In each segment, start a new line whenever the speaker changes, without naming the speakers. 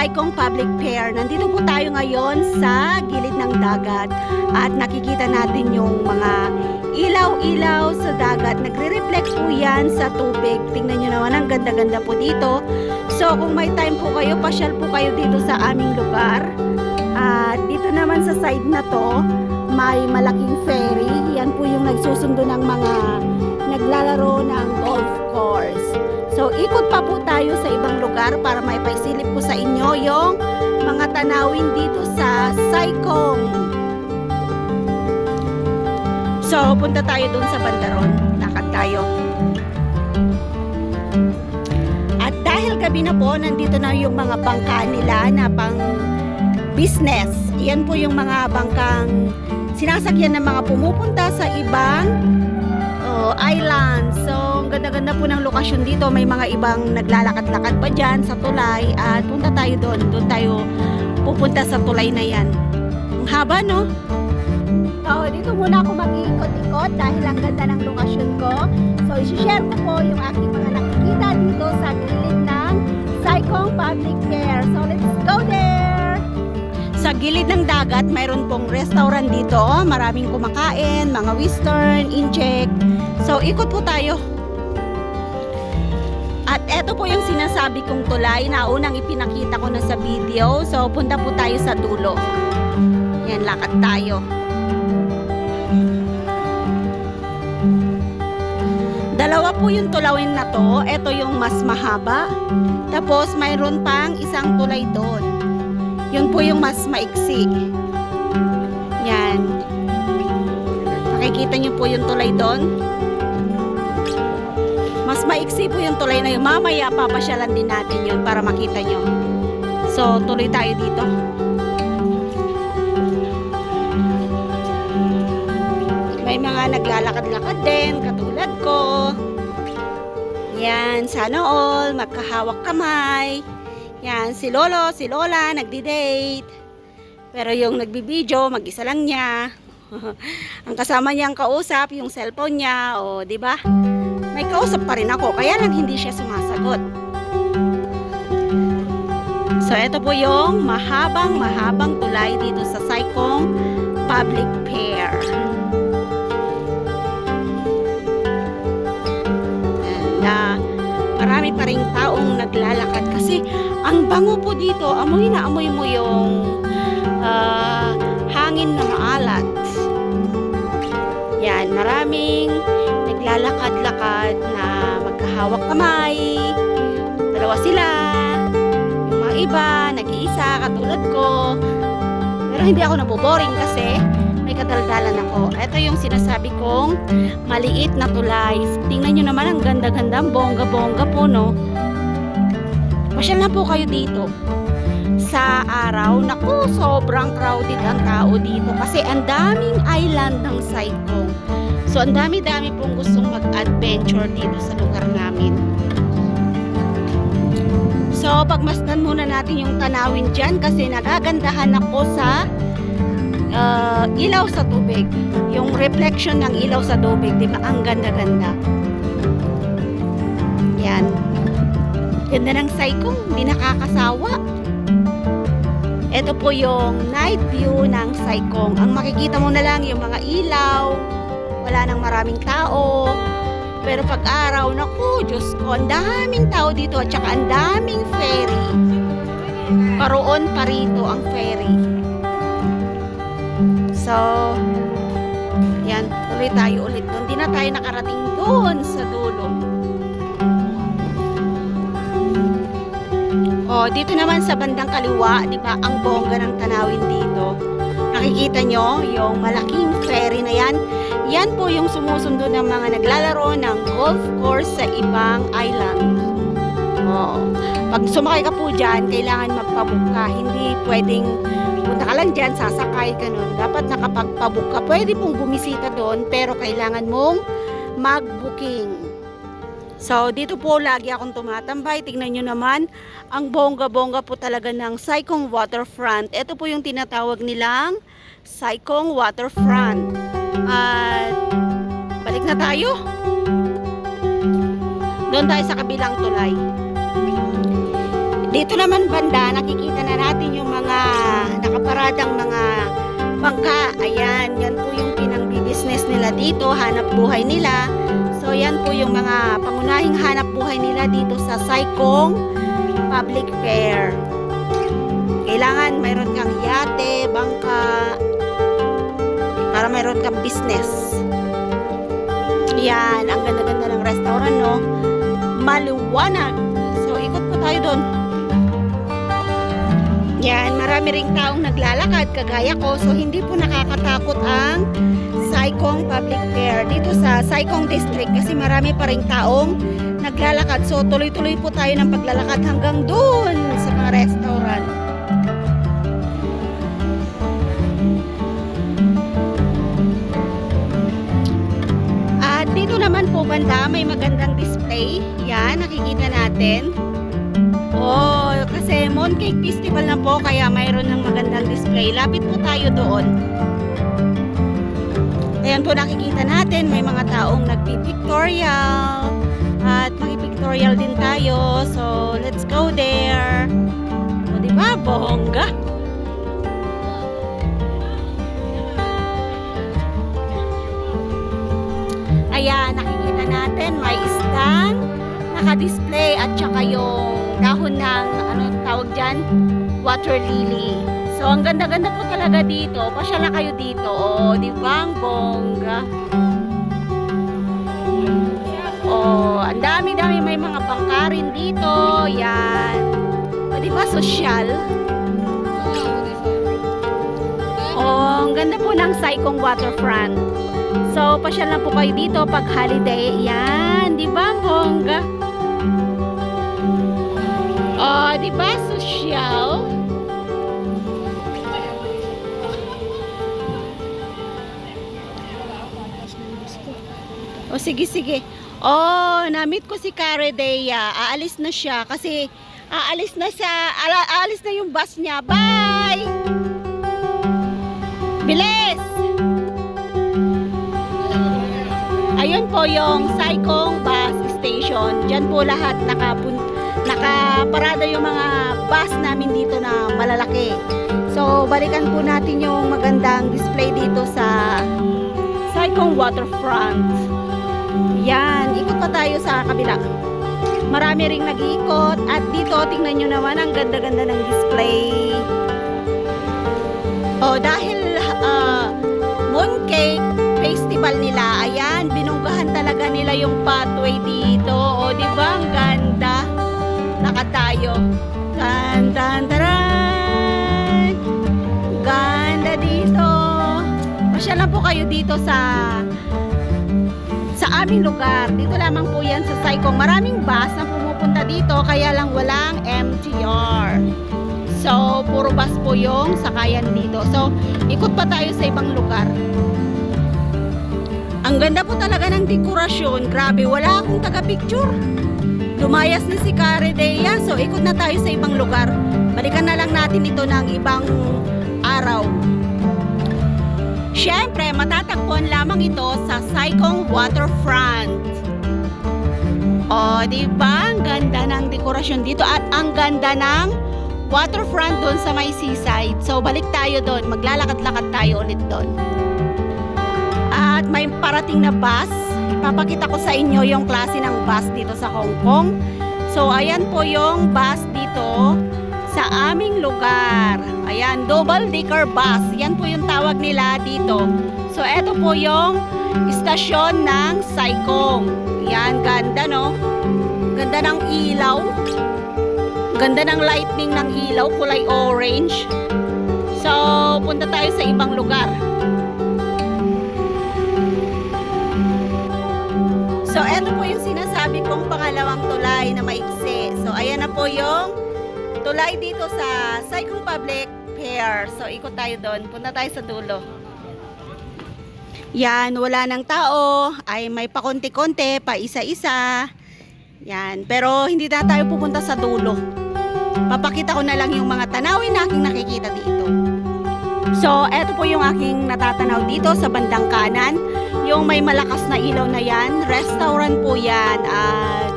Saikong Public Fair. Nandito po tayo ngayon sa gilid ng dagat at nakikita natin yung mga ilaw-ilaw sa dagat. Nagre-reflect po yan sa tubig. Tingnan nyo naman, ang ganda-ganda po dito. So kung may time po kayo, pasyal po kayo dito sa aming lugar. At dito naman sa side na to, may malaking ferry. Yan po yung nagsusundo ng mga naglalaro ng golf course. So, ikot pa po tayo sa ibang lugar para may paisilip po sa inyo yung mga tanawin dito sa Saikong. So, punta tayo dun sa Bandaron. Lakad tayo. At dahil gabi na po, nandito na yung mga bangka nila na pang business. Yan po yung mga bangkang sinasakyan ng mga pumupunta sa ibang island. So, ang ganda-ganda po ng lokasyon dito. May mga ibang naglalakad-lakad pa dyan sa tulay. At punta tayo doon. Doon tayo pupunta sa tulay na yan. Ang haba, no? So, dito muna ako mag-iikot-ikot dahil ang ganda ng lokasyon ko. So, isi-share ko po yung aking mga nakikita dito sa gilid ng Saikong Public Fair. So, let's go there! Sa gilid ng dagat, mayroon pong restaurant dito. Maraming kumakain, mga western, incheck. So, ikot po tayo. At eto po yung sinasabi kong tulay na unang ipinakita ko na sa video. So, punta po tayo sa dulo. Yan, lakad tayo. Dalawa po yung tulawin na to. Ito yung mas mahaba. Tapos, mayroon pang isang tulay doon. Yun po yung mas maiksi. Yan. Makikita niyo po yung tulay doon. Maiksi po yung tulay na yun. Mamaya papasyalan din natin yun para makita nyo. So, tuloy tayo dito. May mga naglalakad-lakad din, katulad ko. Yan, sana all, magkahawak kamay. Yan, si Lolo, si Lola, nagdi-date. Pero yung nagbibideo, mag-isa lang niya. Ang kasama niyang kausap, yung cellphone niya, o, di ba? May kausap pa rin ako, kaya lang hindi siya sumasagot. So, ito po yung mahabang, mahabang tulay dito sa Saikong Public Fair. And, ah, marami pa rin taong naglalakad kasi ang bango po dito, amoy na amoy mo yung ah, hangin na maalat. Naglalakad-lakad na magkahawak kamay. Dalawa sila. Yung mga iba, nag-iisa, katulad ko. Pero hindi ako naboboring kasi may kadaldalan ako. Ito yung sinasabi kong maliit na tulay. Tingnan nyo naman ang ganda-ganda, bongga-bongga po, no? Pasyal na po kayo dito. Sa araw, naku, sobrang crowded ang tao dito kasi ang daming island ng Saikong. So, ang dami-dami pong gustong mag-adventure dito sa lugar namin. So, pagmasdan muna natin yung tanawin dyan kasi nagagandahan ako sa uh, ilaw sa tubig. Yung reflection ng ilaw sa tubig, di ba? Ang ganda-ganda. Yan. Ganda ng Saikong, hindi nakakasawa. Ito po yung night view ng Saikong. Ang makikita mo na lang yung mga ilaw, wala nang maraming tao. Pero pag araw, naku, Diyos ko, ang daming tao dito at saka ang daming ferry. Paroon pa rito ang ferry. So, yan, tuloy tayo ulit doon. Di na tayo nakarating doon sa dulo. Oh, dito naman sa bandang kaliwa, di ba, ang bongga ng tanawin dito. Nakikita nyo yung malaking ferry na yan. Yan po yung sumusundo ng mga naglalaro ng golf course sa ibang island. Oh. Pag sumakay ka po dyan, kailangan magpabook ka. Hindi pwedeng punta ka lang dyan, sasakay ka nun. Dapat nakapagpabook ka. Pwede pong bumisita doon, pero kailangan mong mag-booking. So, dito po lagi akong tumatambay. Tingnan nyo naman, ang bongga-bongga po talaga ng Saikong Waterfront. Ito po yung tinatawag nilang Saikong Waterfront. At, balik na tayo. Doon tayo sa kabilang tulay. Dito naman banda, nakikita na natin yung mga nakaparadang mga bangka. Ayan, yan po yung pinang-business nila dito, hanap buhay nila. So, yan po yung mga pangunahing hanap buhay nila dito sa Saikong Public Fair. Kailangan mayroon kang yate, bangka, para mayroon kang business. Yan, ang ganda-ganda ng restaurant, no? Maluwanag. So, ikot po tayo doon. Yan, marami ring taong naglalakad kagaya ko. So, hindi po nakakatakot ang Saikong Public Fair dito sa Saikong District kasi marami pa ring taong naglalakad. So, tuloy-tuloy po tayo ng paglalakad hanggang doon sa mga restaurant. Po banda, may magandang display. Yan, nakikita natin. Oh, kasi Mooncake Festival na po, kaya mayroon ng magandang display. Lapit po tayo doon. Ayan po nakikita natin, may mga taong nagpipictorial. At magpipictorial din tayo. So, let's go there. O, di ba? Bongga. Ayan, nakikita natin, may stand, naka-display at saka yung dahon ng, ano tawag dyan? Water lily. So, ang ganda-ganda po talaga dito. Pasyala kayo dito. O, di ba? Ang bongga. Oh, ang dami-dami may mga bangka rin dito. Yan. O, di ba? Social. Oh, ang ganda po ng Saikong Waterfront. So, pasyal na po kayo dito pag holiday. Yan, di ba? Bongga. Oh, di ba? Social. O sige, sige. Oh, namit ko si Caredea. Aalis na siya kasi aalis na siya. Aalis na yung bus niya. Bye! Bilis! Po yung Saikong Bus Station. Diyan po lahat nakapun nakaparada yung mga bus namin dito na malalaki. So, balikan po natin yung magandang display dito sa Saikong Waterfront. Yan, ikot pa tayo sa kabila. Marami ring nag-iikot at dito tingnan nyo naman ang ganda-ganda ng display. Oh, dahil uh, mooncake nila yung pathway dito. O, di ba? Ang ganda. Nakatayo. Tan, taran. Ganda dito. Masya lang po kayo dito sa sa aming lugar. Dito lamang po yan sa Saikong. Maraming bus na pumupunta dito, kaya lang walang MTR. So, puro bus po yung sakayan dito. So, ikot pa tayo sa ibang lugar. Ang ganda po talaga ng dekorasyon. Grabe, wala akong taga-picture. Lumayas na si Caredea. So, ikot na tayo sa ibang lugar. Balikan na lang natin ito ng ibang araw. Siyempre, matatagpuan lamang ito sa Saikong Waterfront. O, di ba? Ang ganda ng dekorasyon dito at ang ganda ng waterfront doon sa may seaside. So, balik tayo doon. Maglalakad-lakad tayo ulit doon. May parating na bus. Papakita ko sa inyo yung klase ng bus dito sa Hong Kong. So, ayan po yung bus dito sa aming lugar. Ayan, double decker bus. Yan po yung tawag nila dito. So, eto po yung istasyon ng Saikong. Yan, ganda no? Ganda ng ilaw. Ganda ng lightning ng ilaw, kulay orange. So, punta tayo sa ibang lugar. Yung sinasabi kong pangalawang tulay na maiksi. So, ayan na po yung tulay dito sa Saikong Public Fair. So, ikot tayo doon. Punta tayo sa dulo. Yan, wala ng tao. Ay may pakonti-konti, pa isa-isa. Yan, pero hindi na tayo pupunta sa dulo. Papakita ko na lang yung mga tanawin na aking nakikita dito. So, eto po yung aking natatanaw dito sa bandang kanan. Yung may malakas na ilaw na yan, restaurant po yan. At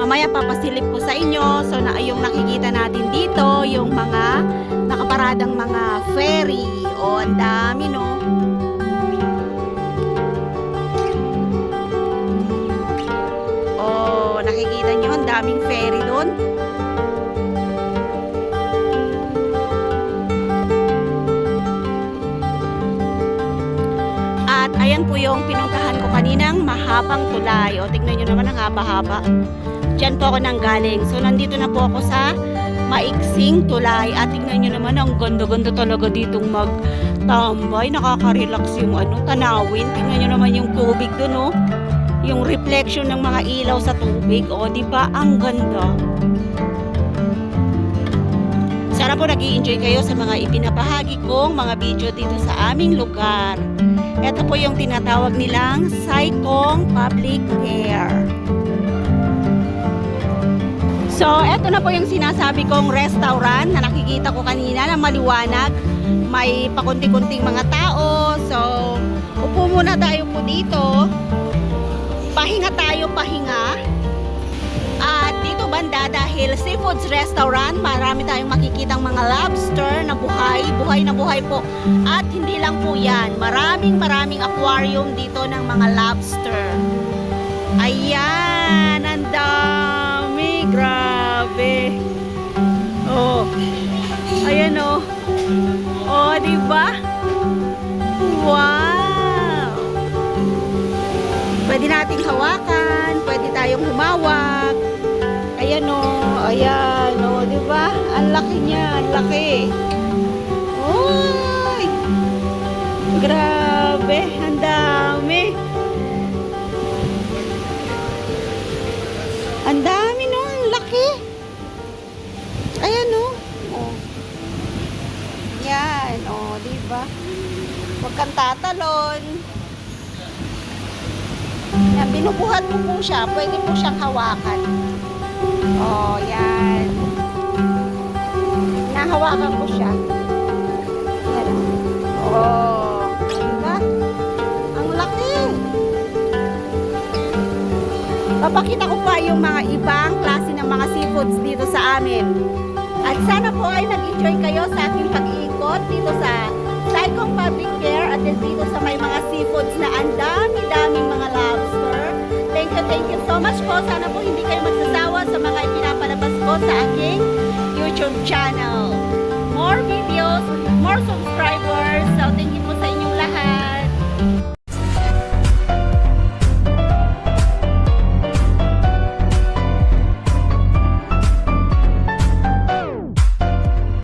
Mamaya papasilip ko sa inyo. So na yung nakikita natin dito, yung mga nakaparadang mga ferry. O, ang dami no. Oh, nakikita nyo, ang daming ferry doon. Po yung pinuntahan ko kaninang mahabang tulay. O, tignan nyo naman ang haba-haba. Diyan po ako nang galing. So, nandito na po ako sa maiksing tulay. At tignan nyo naman, ang ganda-ganda talaga ditong magtambay. Nakaka-relax yung ano, tanawin. Tignan nyo naman yung tubig doon, oh yung reflection ng mga ilaw sa tubig. O, di ba? Ang ganda. Sana po nag enjoy kayo sa mga ipinabahagi kong mga video dito sa aming lugar. Ito po yung tinatawag nilang Saikong Public Care. So, eto na po yung sinasabi kong restaurant na nakikita ko kanina na maliwanag. May pakunti-kunting mga tao. So, upo muna tayo po dito pahinga tayo, pahinga. Dahil seafoods restaurant, marami tayong makikitang mga lobster na buhay, buhay na buhay po. At hindi lang po yan, maraming maraming aquarium dito ng mga lobster. Ayan, ang dami, grabe. Oh, ayan oh. Oh, di ba? Wow! Pwede nating hawakan, pwede tayong humawak. Ayan o, ayan o, di ba? Ang laki niya, ang laki. Uy! Grabe, ang dami. Ang dami no, ang laki. Ayan o. Oh. Yan, o, di ba? Huwag kang tatalon. Yan, binubuhat mo po siya. Pwede po siyang hawakan. Nahawakan ko siya. Yan. Oh, diba? Ang laki. Papakita ko pa yung mga ibang klase ng mga seafoods dito sa amin. At sana po ay nag-enjoy kayo sa aking pag-iikot dito sa Saikong Public Care at dito sa may mga seafoods na ang dami-daming mga lobster. Thank you, thank you so much po. Sana po hindi kayo magsasawa sa mga ipinapalabas ko sa aking YouTube channel. More videos, more subscribers. So, thank you po sa inyong